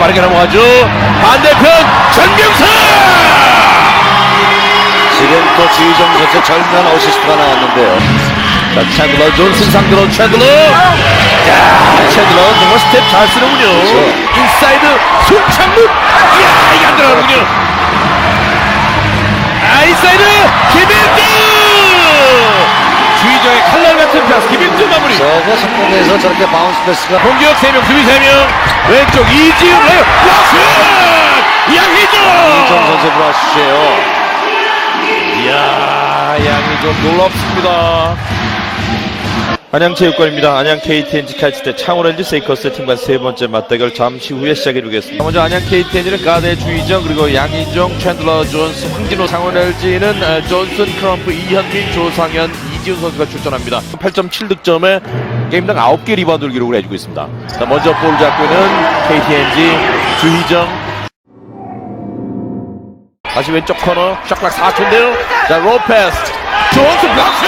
빠르게 넘어가죠. 반대편 전경사. 지금 또 주희정 선수 절묘한 어시스트가 나왔는데요. 자, 챈들러 존슨 상대로 챈들러. 야, 챈들러 정말 스텝 잘 쓰는군요. 그렇죠. 인사이드 손창문. 이야, 이게 안 들어가는군요. 저거 성공해서 저렇게 바운스 패스가 공격 3명, 수비 3명. 왼쪽 이지훈. 블락슛! 양희종. 이정 선수 브라시예요. 이야, 양희종 놀랍습니다. 안양체육관입니다. 안양 KTNG 칼치대 창원LG 세이커스 팀과 세 번째 맞대결 잠시 후에 시작해 보겠습니다. 먼저 안양 KTNG는 가대 주의정 그리고 양희종, 챈들러 존스, 황진호, 창원LG는 어, 존슨, 크럼프, 이현민, 조상현, 이지훈 선수가 출전합니다. 8.7 득점에 게임당 9개 리바운드를 기록을 해주고 있습니다. 자, 먼저 볼 잡고 있는 KTNG 주희정, 다시 왼쪽 코너 샷클락 4초인데요 자 로페스 존스 블락슛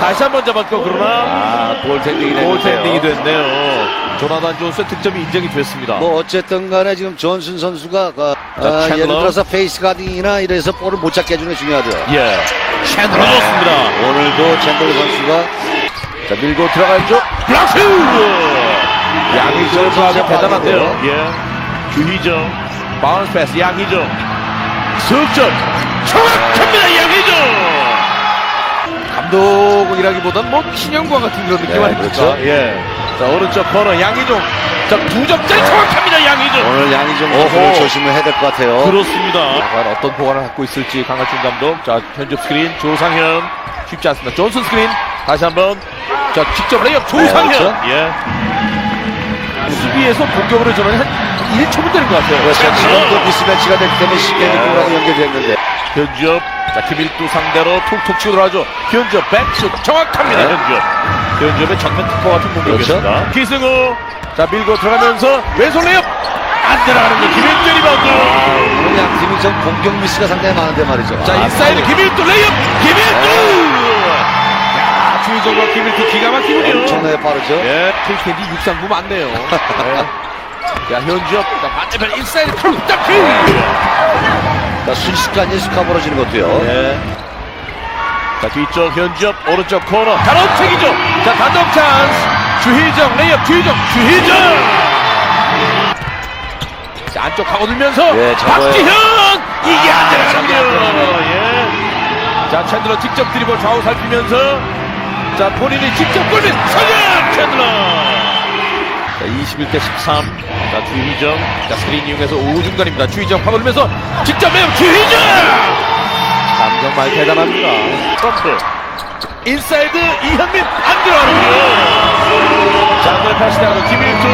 다시 한 번 잡았고 그러나 아, 골텐딩이 골텐딩이 됐는데요. 됐네요. 조나단 존스의 득점이 인정이 됐습니다. 뭐 어쨌든 간에 지금 존슨 선수가 그, 자, 아, 챈들러. 예를 들어서 페이스 가딩이나 이래서 볼을 못 잡게 해주는 게 중요하죠. 예. 챈들러 좋습니다. 오늘도 챈들 선수가 자 밀고 들어가죠. 블락슛 양희정 조합이 대단한데요. 예. 주희정. 바운스 패스 양희정. 석점. 정확합니다 양희정 감독이라기보단 뭐 신영과 같은 그런 느낌 네, 아닙니까? 그렇죠. 예. 자 오른쪽 코너 양희종. 자 두 점짜리 정확합니다 양희종. 오늘 양희종. 선수를 조심을 해야 될 것 같아요. 그렇습니다. 과연 어떤 보관을 갖고 있을지 강하준 감독. 자 현접 스크린 조상현 쉽지 않습니다. 존슨 스크린 다시 한번 자 직접 레이업 조상현. 그렇죠. 예. 수비에서 공격으로 저는 한 1초분 되는 것 같아요. 그렇죠. 지금도 미스매치가 되기 때문에 쉽게 예. 느낌으로 연결됐는데. 현지업 자 김일두 상대로 툭툭 치고 들어가죠. 현지업 백슛. 정확합니다 네. 현지업 현지업의 정면 특허 같은 공격이었습니다. 그렇죠. 기승우. 자 밀고 들어가면서 왼손 레이업 안 들어가는 거 김일두 리바운드. 오늘 양 팀이 좀 공격 미스가 상당히 많은데 말이죠. 자 아, 인사이드 김일두 레이업 김일두 야 주의정과 김일두 기가 막히군요. 엄청나게 빠르죠. 예. KTND 육상부 맞네요. 네. 자 현지업 자 반대편 인사이드 툭딱 자, 순식간에 스카 벌어지는 것도요. 네. 자 뒤쪽 현지업 오른쪽 코너. 가로채기죠. 자 단독 찬스. 주희정 레이업 주희정 주희정. 자 안쪽 파고들면서 예, 박지현! 이게 안 아, 저게 안 들어가군요. 예 자 챈들러 직접 드리블 좌우 살피면서 자 본인이 직접 골밑 성현 챈들러 자 21대 13. 자 주희정. 자 스크린 이용해서 오중간입니다. 주희정 파고들면서 직접 매우 주희정. 참 정말 대단합니다. 점프. 인사이드 이현민 안 들어가는군요. 자 안들 패스 나가는 김일주.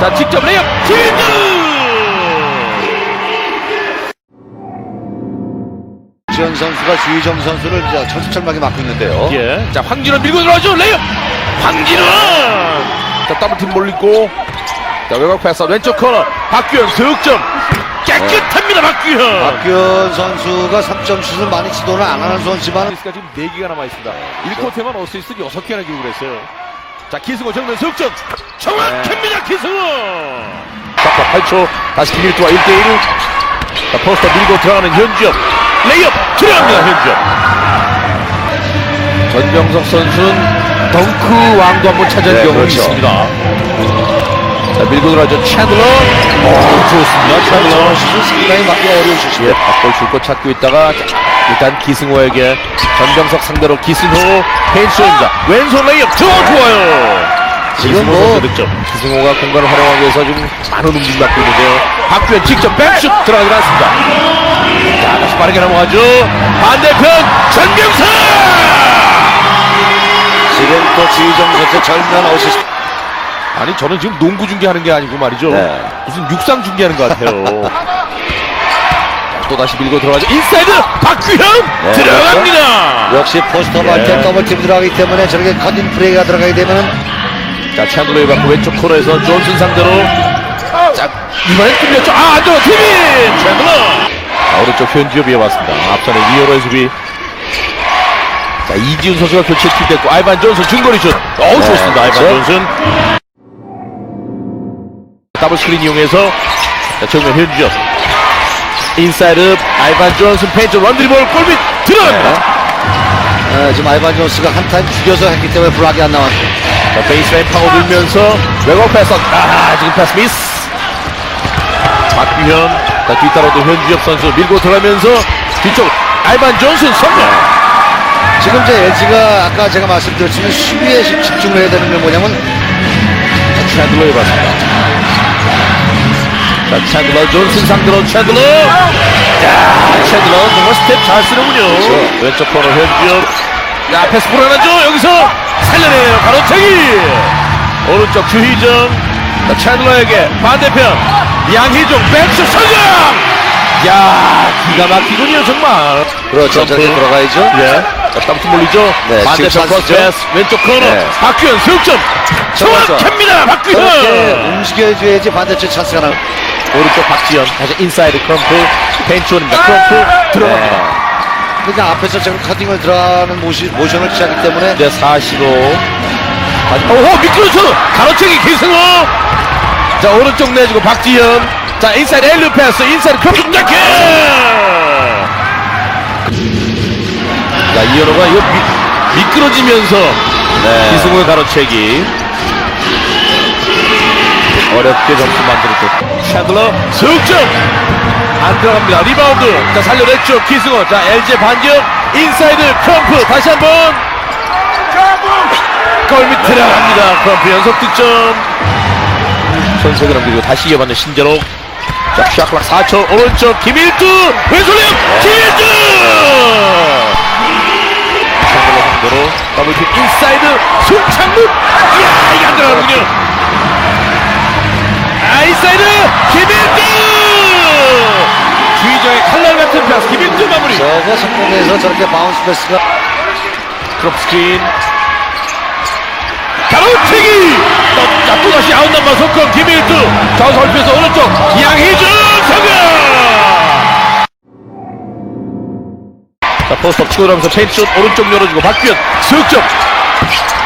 자 직접 레이업 김일주. 지현 선수가 주희정 선수를 이제 천수철막에 막고 있는데요. 예. 자 황진원 밀고 들어가죠. 레이업. 황진원. 자 더블팀 몰리고. 자 외곽 패스 왼쪽 코너 박규현 득점. 깨끗합니다 박규현. 박규현 선수가 3점 슛을 많이 시도를 안 하는 선수지만 지금 4개가 남아있습니다. 1쿼터만 어시스트 6개나 기록을 했어요. 자, 기승호 정면 석점. 정확합니다, 기승호! 자, 8초. 다시 김일두와 1대1. 자, 포스터 밀고 들어가는 현지엽. 레이업! 들어갑니다, 현지엽. 전병석 선수는 덩크 왕도 한번 찾은 네, 경험이 그렇죠. 있습니다. 자, 밀고 들어가죠. 챈들러. 오, 좋습니다. 챈들러. 저런 슛은 상당히 막기 어려운 슛이에요. 예, 앞볼 줄것 찾고 있다가 자, 일단 기승호에게 전병석 상대로 기승호 펜쇼입니다. 왼손 레이업 저 좋아요. 지금 기승호 뭐-. 기승호가 공간을 활용하기 위해서 지금 많은 움직임 갖고 있는데요. 박규현 직접 백슛 들어가지 않습니다. 자 다시 빠르게 넘어가죠. 반대편 전병석. 지금 또 주희정 선수 절묘한 어시스트. 아니 저는 지금 농구 중계하는 게 아니고 말이죠. 네. 무슨 육상 중계하는 것 같아요. 또 다시 밀고 들어가죠. 인사이드 박규현 네, 들어갑니다. 역시 포스터 발때 예. 더블팀 들어가기 때문에 저렇게 커팅 플레이가 들어가게 되면 자, 챈들로에 받고 왼쪽 코너에서 존슨 상대로 자, 이번엔 뚫렸죠. 아, 안 들어. 티빈! 챈들러! 자, 오른쪽 현지업이에 왔습니다. 앞선에 위어로의 수비. 자, 이지훈 선수가 교체 투입됐고, 아이반 존슨 중거리 슛. 어우, 네, 좋습니다. 아이반 그렇죠. 존슨. 더블 스크린 이용해서 자, 정면 현주엽 인사이드 아이반 존슨 페인트 런드리볼 골밑 들어갑니다 아, 지금 아이반 존스가 한 타임 죽여서 했기 때문에 블락이 안 나왔고 자, 베이스라인 파고들면서 외곽 패스 아 지금 패스 미스 박규현 자, 뒤따라도 현주엽 선수 밀고 들어가면서 뒤쪽 아이반 존슨 성공! 지금 이제 LG가 아까 제가 말씀드렸지만 수비에 집- 집중을 해야 되는 게 뭐냐면 챈들러 해봤습니다. 자 챈들러 존슨 상대로 챈들러! 야 챈들러 정말 스텝 잘 쓰는군요. 그렇죠. 왼쪽 코너 현주엽. 야 패스 불안하죠? 여기서 살려내요 가로채기! 오른쪽 주희정. 자 챈들러에게 반대편 양희종 백슛 성공 야 기가 막히군요 정말 그렇죠 점프. 들어가야죠 예. 자, 땀투 몰리죠? 네, 반대편 크로스 왼쪽 코너. 네. 박규현 승점. 정확합니다, 박규현. 움직여줘야지 반대쪽 찬스가 나 오른쪽 박지현. 다시 인사이드 크럼프. 벤치원입니다. 크럼프. 들어갑니다. 네. 그러니까 앞에서 지금 커팅을 들어가는 모시, 모션을 취하기 때문에 이제 45. 다시, 오호, 미끄러져. 가로채기 기승호. 자, 오른쪽 내주고 박지현. 자, 인사이드 엘류 패스. 인사이드 크럼프. 딱 자, 이현호가 이거 미, 미끄러지면서 네. 기승호의 가로채기. 어렵게 점수 만들었고 샤들러 승점! 안 들어갑니다. 리바운드. 자 살려냈죠. 기승호 자 LG 반격. 인사이드 크럼프. 다시 한번. 골밑 들어갑니다. 크럼프 연속 득점 손석을 남기고 다시 이어받는 신재록. 자 샤클락 4초 오른쪽 김일두. 왼손력 김일두! 샤클락 상대로 더블킥 인사이드. 손창문. 이야 이게 안 들어가는군요. 아이사이드. 김일두! 주의정의 칼날 같은 패스. 김일두 마무리. 저거 성공해서 저렇게 바운스 패스가 크롭 스크린. 가로채기 또 다시 아웃 넘버 속공 김일두. 좌우 살펴서 오른쪽 양희준 성공! 자 포스트업 치고 들어가면서 페인트슛 오른쪽 열어주고 박규현 석점.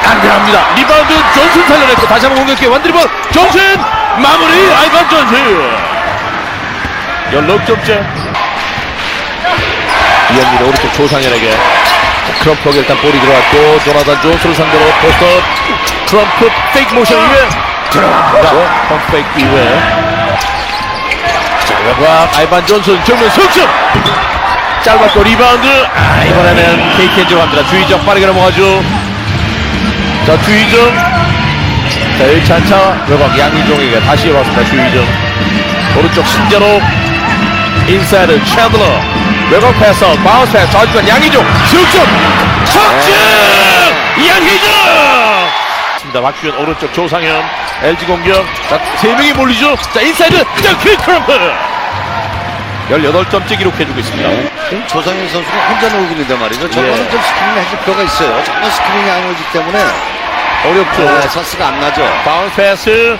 안 들어갑니다. 리바운드 존슨 살려냈고 다시 한번 공격해 원드리블. 존슨 마무리! 아이반 존슨. 16점째. 이현미도 오른쪽 조상현에게. 크럼프에게 일단 볼이 들어갔고 조나단 존스를 상대로 포스터 트럼프 페이크 모션 이후에 들어갑니다 펌프 페이크 자 외곽 아이반 존슨 정면 석점. 짧았고 리바운드. 아 이번에는 KTNG 갑니다 주의정 빠르게 넘어가죠. 자 주의정 자 1차 차 외곽 양희종에게 다시 왔습니다 주의정 오른쪽 신재로. 인사이드 챈들러 외곽 패스 바운스 패스 좌중간 양희종. 승점! 석점! 양희종 습니다. 박규현 오른쪽 조상현 LG 공격. 자세 명이 몰리죠? 자 인사이드. 덩크 크럼프. 18점째 기록해주고 있습니다. 지금 조상현 선수가 혼자 놀고 있는데 말이죠. 저거는 예. 좀 스크린을 해줄 필요가 있어요. 정말 스크린이 안 오기 때문에 어렵죠. 네, 찬스가 안 나죠. 바운스 패스.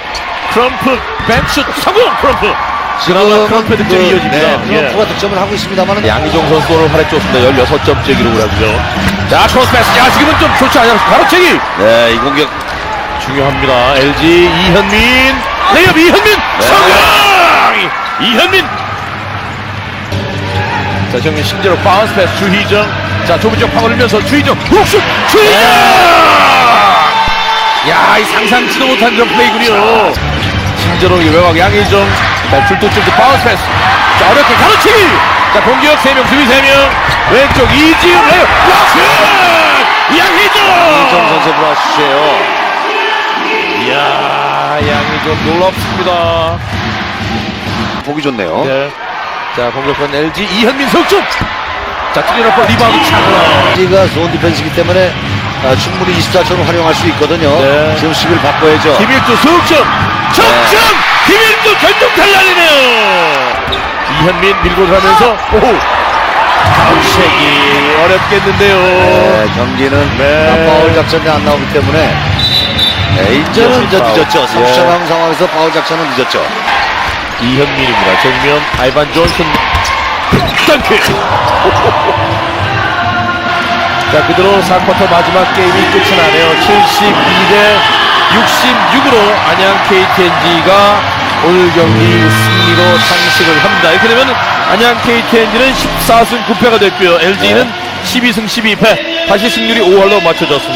크럼프. 벤슛. 성공! 크럼프. 지금은 크럼프 득점이 그, 이어집니다. 네, 예. 크럼프가 득점을 하고 있습니다만 양희종 선수 오늘 활약 좋습니다. 16점째 기록을 하고요. 자 크로스 패스. 야 지금은 좀 좋지 않아요. 가로채기. 네, 이 공격 중요합니다. LG 이현민. 레이업 이현민. 성공! 이현민. 자 정면 신재로 바운스 패스 주희정. 자 좁은 쪽 파고 들면서 주희정 훅슛! 주희정! 야이 상상치도 못한 그런 플레이군요. 신재로 이 외곽 양희정 자 줄뚝줄뚝 바운스 패스. 자 어렵게 가로치기 자 공격 3명 수비 3명. 왼쪽 이지훈 레이업. 슛! 양희정 이정 선수의 브라시예요 이야, 양이 좀 놀랍습니다. 보기 좋네요 네. 자, 공격권 LG 이현민 석점. 자, 찔려놓고 리바운드 차고. LG가 좋은 디펜스이기 때문에 아, 충분히 24초를 활용할 수 있거든요 네. 지금 수비를 바꿔야죠 김일두 석점. 석점! 김일두 결정 달라내네요. 이현민 밀고 들어가면서, 오호. 가운색이 어렵겠는데요. 네, 경기는 네. 아, 파울 작전이 안 나오기 때문에 네, 이제는 이제. 늦었죠. 예. 30점 남은 상황에서 파울 작전은 늦었죠. 이현민입니다. 정면 아이반 존슨 덩크. 자 그대로 4쿼터 마지막 게임이 끝이 나네요. 72대 66으로 안양 KTNG가 오늘 경기 승리로 장식을 합니다. 이렇게 되면 안양 KTNG는 14승 9패가 됐고요. LG는 12승 12패. 다시 승률이 5할로 맞춰졌습니다.